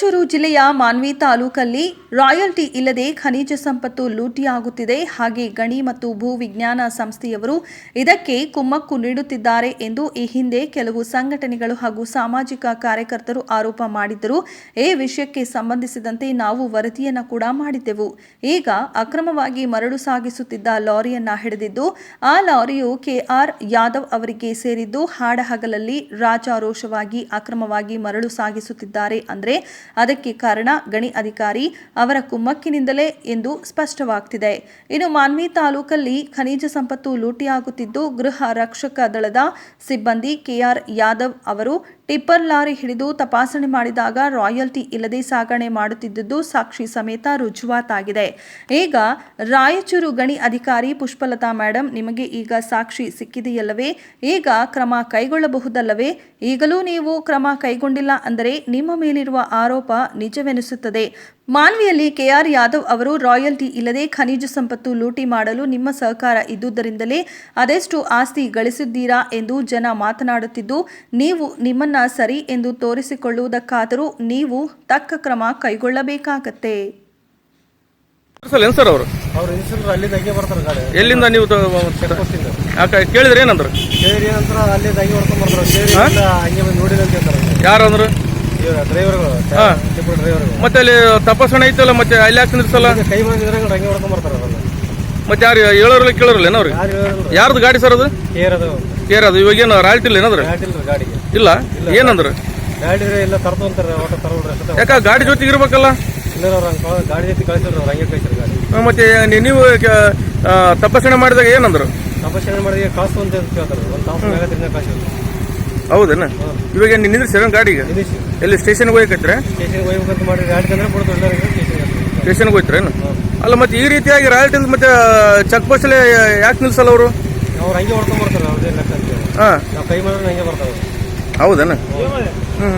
ಜಿಲ್ಲೆಯ ಮಾನ್ವಿ ತಾಲೂಕಲ್ಲಿ ರಾಯಲ್ಟಿ ಇಲ್ಲದೆ ಖನಿಜ ಸಂಪತ್ತು ಲೂಟಿಯಾಗುತ್ತಿದೆ. ಹಾಗೆ ಗಣಿ ಮತ್ತು ಭೂ ವಿಜ್ಞಾನ ಸಂಸ್ಥೆಯವರು ಇದಕ್ಕೆ ಕುಮ್ಮಕ್ಕು ನೀಡುತ್ತಿದ್ದಾರೆ ಎಂದು ಈ ಹಿಂದೆ ಕೆಲವು ಸಂಘಟನೆಗಳು ಹಾಗೂ ಸಾಮಾಜಿಕ ಕಾರ್ಯಕರ್ತರು ಆರೋಪ ಮಾಡಿದ್ದರು. ಈ ವಿಷಯಕ್ಕೆ ಸಂಬಂಧಿಸಿದಂತೆ ನಾವು ವರದಿಯನ್ನು ಕೂಡ ಮಾಡಿದ್ದೆವು. ಈಗ ಅಕ್ರಮವಾಗಿ ಮರಳು ಸಾಗಿಸುತ್ತಿದ್ದ ಲಾರಿಯನ್ನ ಹಿಡಿದಿದ್ದು, ಆ ಲಾರಿಯು ಕೆಆರ್ ಯಾದವ್ ಅವರಿಗೆ ಸೇರಿದ್ದು, ಹಾಡಹಗಲಲ್ಲಿ ರಾಜಾರೋಷವಾಗಿ ಅಕ್ರಮವಾಗಿ ಮರಳು ಸಾಗಿಸುತ್ತಿದ್ದಾರೆ ಅಂದ್ರೆ ಅದಕ್ಕೆ ಕಾರಣ ಗಣಿ ಅಧಿಕಾರಿ ಅವರ ಕುಮ್ಮಕ್ಕಿನಿಂದಲೇ ಎಂದು ಸ್ಪಷ್ಟವಾಗ್ತಿದೆ. ಇನ್ನು ಮಾನ್ವಿ ತಾಲೂಕಲ್ಲಿ ಖನಿಜ ಸಂಪತ್ತು ಲೂಟಿಯಾಗುತ್ತಿದ್ದು ಗೃಹ ರಕ್ಷಕ ದಳದ ಸಿಬ್ಬಂದಿ ಕೆಆರ್ ಯಾದವ್ ಅವರು ಟಿಪ್ಪರ್ ಲಾರಿ ಹಿಡಿದು ತಪಾಸಣೆ ಮಾಡಿದಾಗ ರಾಯಲ್ಟಿ ಇಲ್ಲದೆ ಸಾಗಣೆ ಮಾಡುತ್ತಿದ್ದುದು ಸಾಕ್ಷಿ ಸಮೇತ ರುಜುವಾತಾಗಿದೆ. ಈಗ ರಾಯಚೂರು ಗಣಿ ಅಧಿಕಾರಿ ಪುಷ್ಪಲತಾ ಮೇಡಮ್ ನಿಮಗೆ ಈಗ ಸಾಕ್ಷಿ ಸಿಕ್ಕಿದೆಯಲ್ಲವೇ? ಈಗ ಕ್ರಮ ಕೈಗೊಳ್ಳಬಹುದಲ್ಲವೇ? ಈಗಲೂ ನೀವು ಕ್ರಮ ಕೈಗೊಂಡಿಲ್ಲ ಅಂದರೆ ನಿಮ್ಮ ಮೇಲಿರುವ ಆರೋಪ ನಿಜವೆನಿಸುತ್ತದೆ. ಮಾನ್ವಿಯಲ್ಲಿ ಕೆಆರ್ ಯಾದವ್ ಅವರು ರಾಯಲ್ಟಿ ಇಲ್ಲದೆ ಖನಿಜ ಸಂಪತ್ತು ಲೂಟಿ ಮಾಡಲು ನಿಮ್ಮ ಸಹಕಾರ ಇದ್ದುದರಿಂದಲೇ ಅದೆಷ್ಟು ಆಸ್ತಿ ಗಳಿಸಿದ್ದೀರಾ ಎಂದು ಜನ ಮಾತನಾಡುತ್ತಿದ್ದು ನೀವು ನಿಮ್ಮನ್ನ ಸರಿ ಎಂದು ತೋರಿಸಿಕೊಳ್ಳುವುದಕ್ಕಾದರೂ ನೀವು ತಕ್ಕ ಕ್ರಮ ಕೈಗೊಳ್ಳಬೇಕಾಗತ್ತೆ. ಸರ್ ಅವರು? ಅವ್ರು ಬರ್ತಾರೆ ಗಾಡಿ ಎಲ್ಲಿಂದ ನೀವು ತ- ಪೋಸ್ಟಿಂದ ಯಾಕೆ ಕೇಳಿದ್ರೆ ಏನಂದ್ರು? ಸೇರಿ ನಂತರ ಹೊಡ್ಕೊಂಡ್ ಬರ್ತಾರೆ. ಸೇರಿ ಇಲ್ಲ ಹಂಗೆ ಬಂದು ನೋಡಿಲ್ಲ ಅಂತ ಯಾರು ಅಂದ್ರು? ಇವ್ರ ಡ್ರೈವರ್ಗಳು ಡ್ರೈವರ್ ಡ್ರೈವರ್ಗಳು. ಮತ್ತೆ ಅಲ್ಲಿ ತಪಾಸಣೆ ಐತಲ್ಲ ಮತ್ತೆ ಅಲ್ಲಿ ಯಾಕೆ ನಿಲ್ಸಲ್ಲ ಈಗ ಕೈ ರಂಗೆ ಹೊಡ್ಕೊಂಡ್ ಬರ್ತಾರೆ ಅದನ್ನ ಮತ್ತೆ ಯಾರು ಹೇಳೋರಲ್ಲ ಕೇಳೋರಲ್ಲ ಏನವ್ರಿ ಯಾರು ಹೇಳಿದ್ರು ಯಾರ್ದು ಗಾಡಿ ಸರ್ ಅದು? ಏರದು. ಕೇರ್ ಅದು ಇವಾಗ ಏನು ರಾಲ್ಟಿ ಇಲ್ಲ ಏನಾದ್ರು? ಗಾಡಿಗೆ. ಇಲ್ಲ? ಏನಂದ್ರು? ಗಾಡಿ ಎಲ್ಲ ತರ್ತು ಅಂತಾರೆ ಒಟ್ಟು ಅಷ್ಟೇ. ಯಾಕ ಗಾಡಿ ಜೊತೆಗೆ ಇರ್ಬೇಕಲ್ಲ? ಇಲ್ಲ ಅವ್ರು ಹಂಗೆ ಕಳ್ದ್- ಗಾಡಿ ಜೊತೆ ಕಳಿಸಿದ್ರು ಅವ್ರು ಹಂಗೆ ಕಳಿಸಿದ್ರು ಗಾಡಿ. ಆ, ಮತ್ತೆ ನೀ- ನೀವು ಕ- ಆ, ತಪಾಸಣೆ ಮಾಡಿದಾಗ ಏನಂದ್ರು? ತಪಾಸಣೆ ಮಾಡಿದ್ರೆ ಕಾಸು ಅಂತ ಕೇಳ್ತಾರೆ. ಒಂದು ತಾಸು ಕಳಿಸಿದ್ರು ಹೌದೇನ? ಇವಾಗ ನೀನು ಸರ್ ಗಾಡಿಗೆ ಎಲ್ಲ ಎಲ್ಲಿ ಸ್ಟೇಷನ್ಗೆ ಹೋಗಕೈತ್ರೆ ಸ್ಟೇಷನ್ಗೆ ಹೋಗ್ಬೇಕಂತ ಮಾಡಿ ಗಾಡಿ ತಂದ್ರೆ ಬಿಡ್ತು ಸ್ಟೇಷನ್ಗೆ ಹೋಯ್ತ್ರೇನು ಅಲ್ಲ. ಮತ್ತೆ ಈ ರೀತಿಯಾಗಿ ರಾಯಲ್ಟಿ ಮತ್ತೆ ಚೆಕ್ ಪೋಸ್ಟಲ್ಲಿ ಯಾಕೆ ನಿಲ್ಸಲ್ಲ ಅವರು? ಅವ್ರು ಹಂಗೆ ಹೊಡ್ಕೊಂಡ್ ಬರ್ತಾರೆ ಅವ್ರದೇ ಲೆಕ್ಕ. ಹಾಂ. ನಾವು ಕೈ ಮಾಡಿದ್ರೆ ಹಂಗೆ ಬರ್ತಾವೆ ಹೌದೇನ?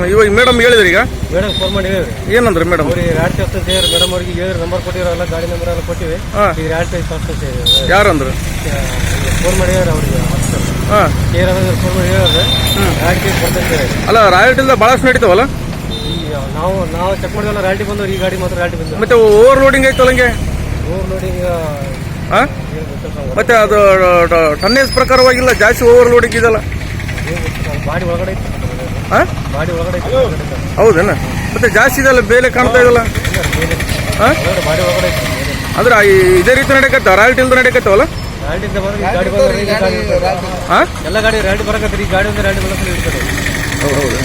ಇವಾಗ ಮೇಡಮ್ ಹೇಳಿದ್ರಿ ಈಗ? ಮೇಡಮ್ ಫೋನ್ ಮಾಡಿ ಹೇಳಿದ್ರಿ. ಏನಂದ್ರೆ ಮೇಡಮ್ ಅವ್ರಿಗೆ ರ್ಯಾಡ್ ಟೆಸ್ಟ್ ಅಂತ ಹೇಳಿ ಮೇಡಮ್ ಅವ್ರಿಗೆ ಹೇಳಿದ್ರೆ ನಂಬರ್ ಕೊಟ್ಟಿರೋ ಎಲ್ಲ ಗಾಡಿ ನಂಬರ್ ಎಲ್ಲ ಕೊಟ್ಟಿವಿ. ಹಾಂ. ಈಗ ರ್ಯಾಡ್ ಟೆಸ್ಟ್ ಅಂತ ಹೇಳಿ ಯಾರಂದ್ರು ಫೋನ್ ಮಾಡಿ ಅವ್ರಿಗೆ ಹಾಂ. ಕೇರ್ ಫೋನ್ ಮಾಡಿ ಹೇಳಿದ್ರೆ ರ್ಯಾಡ್ ಟೆಸ್ಟ್ ಬರ್ತಂತ ಹೇಳಿ ಅಲ್ಲ ಭಾಳಷ್ಟು ನಡೀತಾವಲ್ಲ? ನಾವು ನಾವು ಚೆಕ್ ಮಾಡಿದ್ವಲ್ಲ ರ್ಯಾಲ್ಟಿ ಬಂದವ್ರು ಈ ಗಾಡಿ ಮಾತ್ರ ರ್ಯಾಲ್ಟಿ ಬಂದ ಮತ್ತೆ ಓವರ್ ಲೋಡಿಂಗ್ ಐತಲ್ಲ ಹಂಗೆ? ಓವರ್ ಲೋಡಿಂಗ್ ಹಾಂ? ಮತ್ತೆ ಅದು ಟನ್ನೇಜ್ ಪ್ರಕಾರವಾಗಿಲ್ಲ ಜಾಸ್ತಿ ಓವರ್ ಲೋಡಿಂಗ್ ಇದಲ್ಲ ಬಾಡಿ ಐತಿ ಒಳಗಡೆ ಐತಿ ಐತಿ. ಹೌದೇನ? ಮತ್ತೆ ಜಾಸ್ತಿ ಇದೆಲ್ಲ ಬೇಲೆ ಕಾಣ್ತಾ ಇದಲ್ಲ. ಹಾಂ. ಅಂದ್ರೆ ಇದೇ ರೀತಿ ನಡೆಕತ್ತ ರಾಯಲ್ಟಿ ಇಲ್ದ ನಡೆಕತ್ತವಲ್ಲ? ರ್ಯಾಲ್ಟಿಂದ ಬಂದ್ರೆ ಗಾಡಿ ಬಂದ್ರೆ ಈ ಗಾಡಿ ಇರ್ತದೆ. ಹಾಂ ಎಲ್ಲ ಗಾಡಿ ರ್ಯಾಲ್ಟಿ ಗಾಡಿ ಒಂದು ರ್ಯಾಲ್ಟಿ ಹೌದು ಹೌದು.